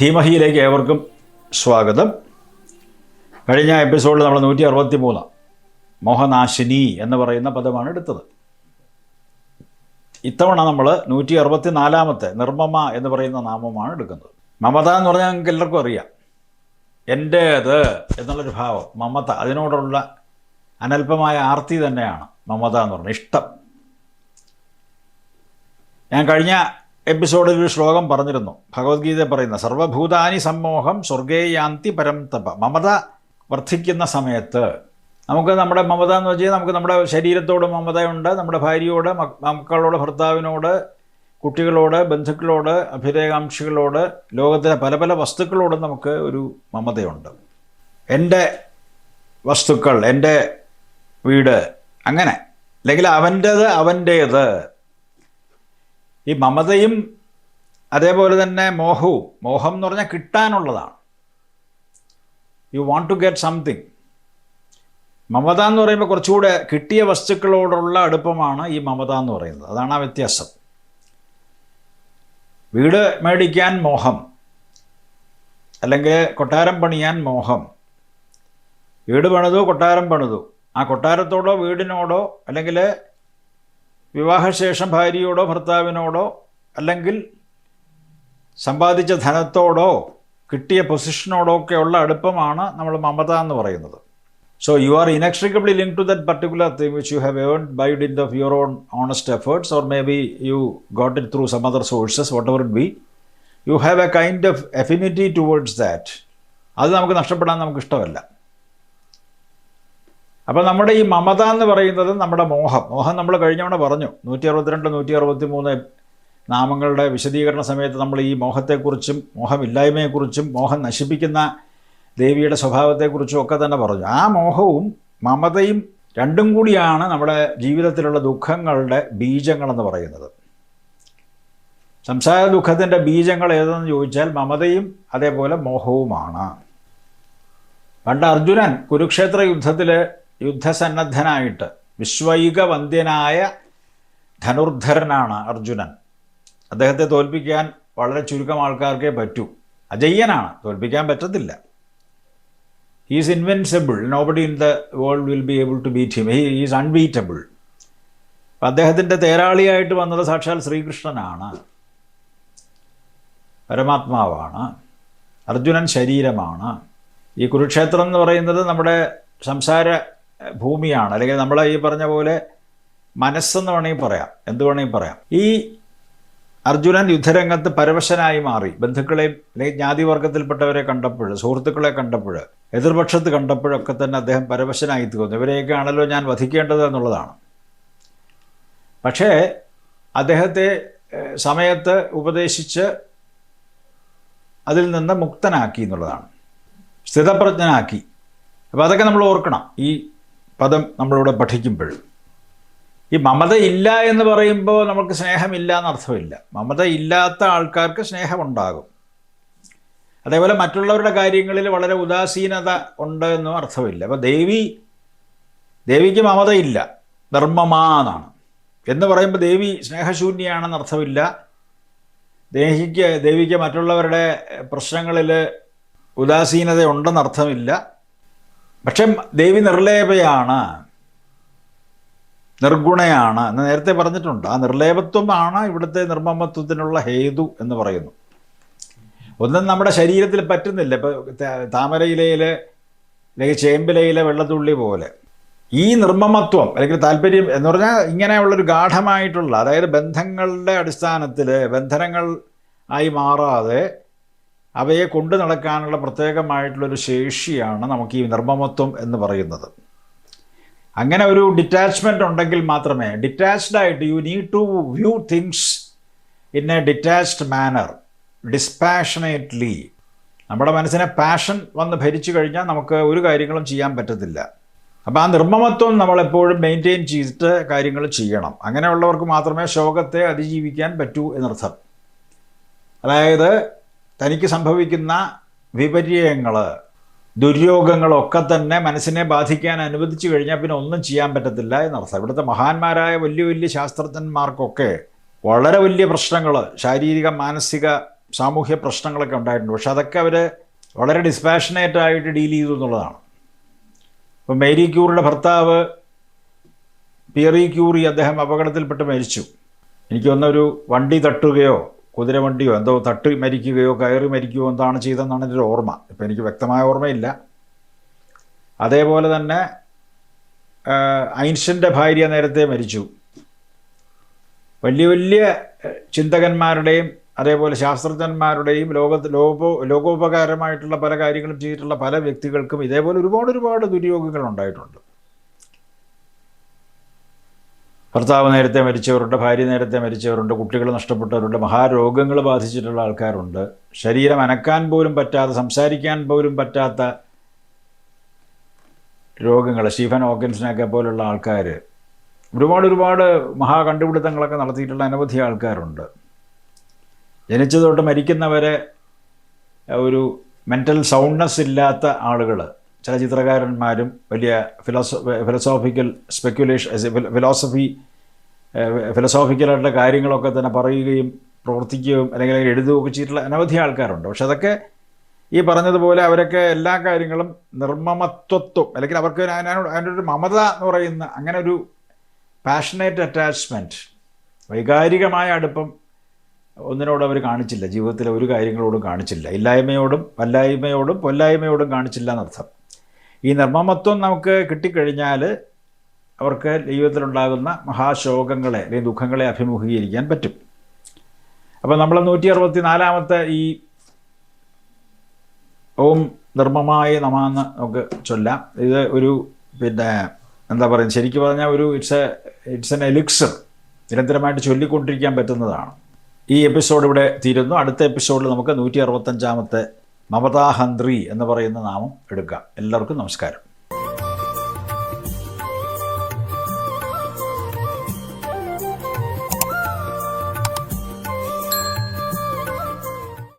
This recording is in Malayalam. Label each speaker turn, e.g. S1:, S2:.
S1: ധീമഹിയിലേക്ക് ഏവർക്കും സ്വാഗതം. കഴിഞ്ഞ എപ്പിസോഡിൽ നമ്മൾ നൂറ്റി അറുപത്തി മൂന്ന് മോഹനാശിനി എന്ന് പറയുന്ന പദമാണ് എടുത്തത്. ഇത്തവണ നമ്മൾ നൂറ്റി അറുപത്തി നാലാമത്തെ നിർമ്മമ എന്ന് പറയുന്ന നാമമാണ് എടുക്കുന്നത്. മമത എന്ന് പറഞ്ഞാൽ നിങ്ങൾക്ക് എല്ലാവർക്കും അറിയാം. എന്റേത് എന്നുള്ളൊരു ഭാവം. മമത അതിനോടുള്ള അനല്പമായ ആർത്തി തന്നെയാണ് മമത എന്ന് പറഞ്ഞാൽ ഇഷ്ടം. ഞാൻ കഴിഞ്ഞ എപ്പിസോഡിൽ ഒരു ശ്ലോകം പറഞ്ഞിരുന്നു. ഭഗവത്ഗീത പറയുന്ന സർവഭൂതാനി സമ്മോഹം സ്വർഗേയാന്തി പരം തപ. മമത വർദ്ധിക്കുന്ന സമയത്ത് നമുക്ക് നമ്മുടെ മമത എന്ന് വെച്ചാൽ നമുക്ക് നമ്മുടെ ശരീരത്തോട് മമതയുണ്ട് നമ്മുടെ ഭാര്യയോട് മക്ക- മക്കളോട് ഭർത്താവിനോട് കുട്ടികളോട് ബന്ധുക്കളോട് അഭിരേകാംക്ഷികളോട് ലോകത്തിലെ പല പല വസ്തുക്കളോടും നമുക്ക് ഒരു മമതയുണ്ട്. എന്റെ വസ്തുക്കൾ എന്റെ വീട് അങ്ങനെ. അല്ലെങ്കിൽ അവന്റേത് അവന്റേത് ഈ മമതയും അതേപോലെ തന്നെ മോഹവും മോഹം എന്ന് പറഞ്ഞാൽ കിട്ടാനുള്ളതാണ്. You want to get something Mamata എന്ന് പറയുമ്പോൾ കുറച്ചുകൂടെ കിട്ടിയ വസ്തുക്കളോടുള്ള അടുപ്പമാണ് ഈ മമത എന്ന് പറയുന്നത്. അതാണ് ആ വ്യത്യാസം. വീട് മേടിക്കാൻ മോഹം. അല്ലെങ്കിൽ കൊട്ടാരം പണിയാൻ മോഹം. വീട് പണിതു കൊട്ടാരം പണിതു. ആ കൊട്ടാരത്തോടോ വീടിനോടോ അല്ലെങ്കിൽ വിവാഹശേഷം ഭാര്യയോടോ ഭർത്താവിനോടോ അല്ലെങ്കിൽ സമ്പാദിച്ച ധനത്തോടോ കിട്ടിയ പൊസിഷനോടോ ഒക്കെ ഉള്ള അടുപ്പമാണ് നമ്മൾ മമത എന്ന് പറയുന്നത്. So you are inextricably linked to that particular thing which you have earn by dint of your own honest efforts or maybe you got it through some other sources whatever it be you have a kind of affinity towards that അത് നമുക്ക് നഷ്ടപ്പെടാൻ നമുക്ക് ഇഷ്ടമല്ല. അപ്പോൾ നമ്മുടെ ഈ മമത എന്ന് പറയുന്നത് നമ്മുടെ മോഹം. മോഹം നമ്മൾ കഴിഞ്ഞവണ പറഞ്ഞു. നൂറ്റി അറുപത്തിരണ്ട് നൂറ്റി അറുപത്തി മൂന്ന് നാമങ്ങളുടെ വിശദീകരണ സമയത്ത് നമ്മൾ ഈ മോഹത്തെക്കുറിച്ചും മോഹമില്ലായ്മയെക്കുറിച്ചും മോഹം നശിപ്പിക്കുന്ന ദേവിയുടെ സ്വഭാവത്തെക്കുറിച്ചും ഒക്കെ തന്നെ പറഞ്ഞു. ആ മോഹവും മമതയും രണ്ടും കൂടിയാണ് നമ്മുടെ ജീവിതത്തിലുള്ള ദുഃഖങ്ങളുടെ ബീജങ്ങളെന്ന് പറയുന്നത്. സംസാര ദുഃഖത്തിന്റെ ബീജങ്ങൾ ഏതെന്ന് ചോദിച്ചാൽ മമതയും അതേപോലെ മോഹവുമാണ്. പണ്ട് അർജുനൻ കുരുക്ഷേത്ര യുദ്ധത്തിൽ യുദ്ധസന്നദ്ധനായിട്ട് വിശ്വൈക വന്ദ്യനായ ധനുർധരനാണ് അർജുനൻ. അദ്ദേഹത്തെ തോൽപ്പിക്കാൻ വളരെ ചുരുക്കം ആൾക്കാർക്കേ പറ്റൂ. അജയ്യനാണ്. തോൽപ്പിക്കാൻ പറ്റത്തില്ല. He's invincible nobody in the world will be able to beat him he is unbeatable അപ്പം അദ്ദേഹത്തിന്റെ തേരാളിയായിട്ട് വന്നത് സാക്ഷാൽ ശ്രീകൃഷ്ണനാണ്. പരമാത്മാവാണ്. അർജുനൻ ശരീരമാണ്. ഈ കുരുക്ഷേത്രം എന്ന് പറയുന്നത് നമ്മുടെ സംസാര ഭൂമിയാണ്. അല്ലെങ്കിൽ നമ്മൾ ഈ പറഞ്ഞ പോലെ മനസ്സെന്ന് വേണമെങ്കിൽ പറയാം. എന്ത് വേണമെങ്കിൽ പറയാം. ഈ അർജുനൻ യുദ്ധരംഗത്ത് പരവശനായി മാറി. ബന്ധുക്കളെയും അല്ലെങ്കിൽ ജ്ഞാതിവർഗത്തിൽപ്പെട്ടവരെ കണ്ടപ്പോൾ സുഹൃത്തുക്കളെ കണ്ടപ്പോൾ എതിർപക്ഷത്ത് കണ്ടപ്പോഴൊക്കെ തന്നെ അദ്ദേഹം പരവശനായി തോന്നുന്നു ഇവരെയൊക്കെ ആണല്ലോ ഞാൻ വധിക്കേണ്ടത് എന്നുള്ളതാണ്. പക്ഷേ അദ്ദേഹത്തെ സമയത്ത് ഉപദേശിച്ച് അതിൽ നിന്ന് മുക്തനാക്കി എന്നുള്ളതാണ്. സ്ഥിതപ്രജ്ഞനാക്കി. അപ്പോൾ അതൊക്കെ നമ്മൾ ഓർക്കണം. ഈ പദം നമ്മളിവിടെ പഠിക്കുമ്പോൾ. ഈ മമത ഇല്ല എന്ന് പറയുമ്പോൾ നമുക്ക് സ്നേഹമില്ല എന്നർത്ഥമില്ല. മമത ഇല്ലാത്ത ആൾക്കാർക്ക് സ്നേഹമുണ്ടാകും. അതേപോലെ മറ്റുള്ളവരുടെ കാര്യങ്ങളിൽ വളരെ ഉദാസീനത ഉണ്ട് എന്നും അർത്ഥമില്ല. അപ്പോൾ ദേവി ദേവിക്ക് മമതയില്ല ധർമ്മമാ എന്നാണ് എന്ന് പറയുമ്പോൾ ദേവി സ്നേഹശൂന്യാണെന്ന് അർത്ഥമില്ല. ദേഹിക്ക് ദേവിക്ക് മറ്റുള്ളവരുടെ പ്രശ്നങ്ങളിൽ ഉദാസീനത ഉണ്ടെന്ന് അർത്ഥമില്ല. പക്ഷെ ദേവി നിർലേപയാണ് നിർഗുണയാണ് എന്ന് നേരത്തെ പറഞ്ഞിട്ടുണ്ട്. ആ നിർലേപത്വമാണ് ഇവിടുത്തെ നിർമ്മമത്വത്തിനുള്ള ഹേതു എന്ന് പറയുന്നു. ഒന്നും നമ്മുടെ ശരീരത്തിൽ പറ്റുന്നില്ല. ഇപ്പോൾ താമരയിലയിൽ അല്ലെങ്കിൽ ചേമ്പിലയിലെ വെള്ളത്തുള്ളി പോലെ. ഈ നിർമ്മമത്വം അല്ലെങ്കിൽ താല്പര്യം എന്ന് പറഞ്ഞാൽ ഇങ്ങനെയുള്ളൊരു ഗാഠമായിട്ടുള്ള അതായത് ബന്ധങ്ങളുടെ അടിസ്ഥാനത്തിൽ ബന്ധനങ്ങൾ ആയി മാറാതെ അവയെ കൊണ്ടു നടക്കാനുള്ള പ്രത്യേകമായിട്ടുള്ളൊരു ശേഷിയാണ് നമുക്ക് ഈ നിർമ്മമത്വം എന്ന് പറയുന്നത്. അങ്ങനെ ഒരു ഡിറ്റാച്ച്മെന്റ് ഉണ്ടെങ്കിൽ മാത്രമേ ഡിറ്റാച്ച്ഡ് ആയിട്ട് you need to view things in a detached manner dispassionately നമ്മുടെ മനസ്സിനെ പാഷൻ വന്ന് ഭരിച്ചു കഴിഞ്ഞാൽ നമുക്ക് ഒരു കാര്യങ്ങളും ചെയ്യാൻ പറ്റത്തില്ല. അപ്പോൾ ആ നിർമ്മമത്വം നമ്മളെപ്പോഴും മെയിന്റെയിൻ ചെയ്തിട്ട് കാര്യങ്ങൾ ചെയ്യണം. അങ്ങനെയുള്ളവർക്ക് മാത്രമേ ശോകത്തെ അതിജീവിക്കാൻ പറ്റൂ എന്നർത്ഥം. അതായത് തനിക്ക് സംഭവിക്കുന്ന വിപര്യങ്ങൾ ദുര്യോഗങ്ങളൊക്കെ തന്നെ മനസ്സിനെ ബാധിക്കാൻ അനുവദിച്ചു കഴിഞ്ഞാൽ പിന്നെ ഒന്നും ചെയ്യാൻ പറ്റത്തില്ല എന്നർത്ഥം. ഇവിടുത്തെ മഹാന്മാരായ വലിയ വലിയ ശാസ്ത്രജ്ഞന്മാർക്കൊക്കെ വളരെ വലിയ പ്രശ്നങ്ങൾ ശാരീരിക മാനസിക സാമൂഹ്യ പ്രശ്നങ്ങളൊക്കെ ഉണ്ടായിട്ടുണ്ട്. പക്ഷെ അതൊക്കെ അവർ വളരെ ഡിസ്പാഷനേറ്റ് ആയിട്ട് ഡീൽ ചെയ്തു എന്നുള്ളതാണ്. ഇപ്പം മേരി ക്യൂറിയുടെ ഭർത്താവ് പിയറി ക്യൂറി അദ്ദേഹം അപകടത്തിൽപ്പെട്ട് മരിച്ചു. എനിക്ക് തോന്നുന്നൊരു വണ്ടി തട്ടുകയോ കുതിരവണ്ടിയോ എന്തോ തട്ടി മരിക്കുകയോ കയറി മരിക്കുകയോ എന്താണ് ചെയ്തതെന്നാണ് എന്റെ ഓർമ്മ. ഇപ്പം എനിക്ക് വ്യക്തമായ ഓർമ്മയില്ല. അതേപോലെ തന്നെ ആ, ഐൻസ്റ്റന്റെ ഭാര്യ നേരത്തെ മരിച്ചു. വലിയ വലിയ ചിന്തകന്മാരുടെയും അതേപോലെ ശാസ്ത്രജ്ഞന്മാരുടെയും ലോക ലോകോ ലോകോപകാരമായിട്ടുള്ള പല കാര്യങ്ങളും ചെയ്തിട്ടുള്ള പല വ്യക്തികൾക്കും ഇതേപോലെ ഒരുപാട് ഒരുപാട് ദുര്യോഗങ്ങൾ ഉണ്ടായിട്ടുണ്ട് ഭർത്താവ് നേരത്തെ മരിച്ചവരുണ്ട് ഭാര്യ നേരത്തെ മരിച്ചവരുണ്ട് കുട്ടികൾ നഷ്ടപ്പെട്ടവരുണ്ട് മഹാരോഗങ്ങൾ ബാധിച്ചിട്ടുള്ള ആൾക്കാരുണ്ട്. ശരീരം അനക്കാൻ പോലും പറ്റാതെ സംസാരിക്കാൻ പോലും പറ്റാത്ത രോഗങ്ങൾ സ്റ്റീഫൻ ഓക്കൻസിനൊക്കെ പോലുള്ള ആൾക്കാർ ഒരുപാട് ഒരുപാട് മഹാ കണ്ടുപിടുത്തങ്ങളൊക്കെ നടത്തിയിട്ടുള്ള അനവധി ആൾക്കാരുണ്ട്. ജനിച്ചതോട്ട് മരിക്കുന്നവരെ ഒരു മെന്റൽ സൗണ്ട്നെസ് ഇല്ലാത്ത ആളുകൾ ചില ചിത്രകാരന്മാരും വലിയ ഫിലോസോ ഫിലോസോഫിക്കൽ സ്പെക്യുലേഷൻ ഫിലോസഫി ഫിലോസോഫിക്കലായിട്ടുള്ള കാര്യങ്ങളൊക്കെ തന്നെ പറയുകയും പ്രവർത്തിക്കുകയും അല്ലെങ്കിൽ എഴുതുകയൊക്കെ ചെയ്തിട്ടുള്ള അനവധി ആൾക്കാരുണ്ട്. പക്ഷെ അതൊക്കെ ഈ പറഞ്ഞതുപോലെ അവരൊക്കെ എല്ലാ കാര്യങ്ങളും നിർമ്മമത്വത്വം അല്ലെങ്കിൽ അവർക്ക് അതിനോട് അതിന്റെ ഒരു മമത എന്ന് പറയുന്ന അങ്ങനെ ഒരു പാഷനേറ്റ് അറ്റാച്ച്മെന്റ് വൈകാരികമായ അടുപ്പം ഒന്നിനോടും അവർ കാണിച്ചില്ല. ജീവിതത്തിലെ ഒരു കാര്യങ്ങളോടും കാണിച്ചില്ല. ഇല്ലായ്മയോടും വല്ലായ്മയോടും പൊല്ലായ്മയോടും കാണിച്ചില്ല എന്നർത്ഥം. ഈ നിർമ്മമത്വം നമുക്ക് കിട്ടിക്കഴിഞ്ഞാൽ അവർക്ക് ജീവിതത്തിലുണ്ടാകുന്ന മഹാശോകങ്ങളെ അല്ലെങ്കിൽ ദുഃഖങ്ങളെ അഭിമുഖീകരിക്കാൻ പറ്റും. അപ്പോൾ നമ്മൾ നൂറ്റി അറുപത്തി നാലാമത്തെ ഈ ഓം നിർമ്മമായ നമാന്ന് നമുക്ക് ചൊല്ലാം. ഇത് ഒരു പിന്നെ എന്താ പറയുക ശരിക്കും പറഞ്ഞാൽ ഒരു it's a it's an elixir നിരന്തരമായിട്ട് ചൊല്ലിക്കൊണ്ടിരിക്കാൻ പറ്റുന്നതാണ്. ഈ എപ്പിസോഡ് ഇവിടെ തീരുന്നു. അടുത്ത എപ്പിസോഡിൽ നമുക്ക് നൂറ്റി അറുപത്തഞ്ചാമത്തെ മമതാഹന്ത്രി എന്ന് പറയുന്ന നാമം എടുക്കാം. എല്ലാവർക്കും നമസ്കാരം.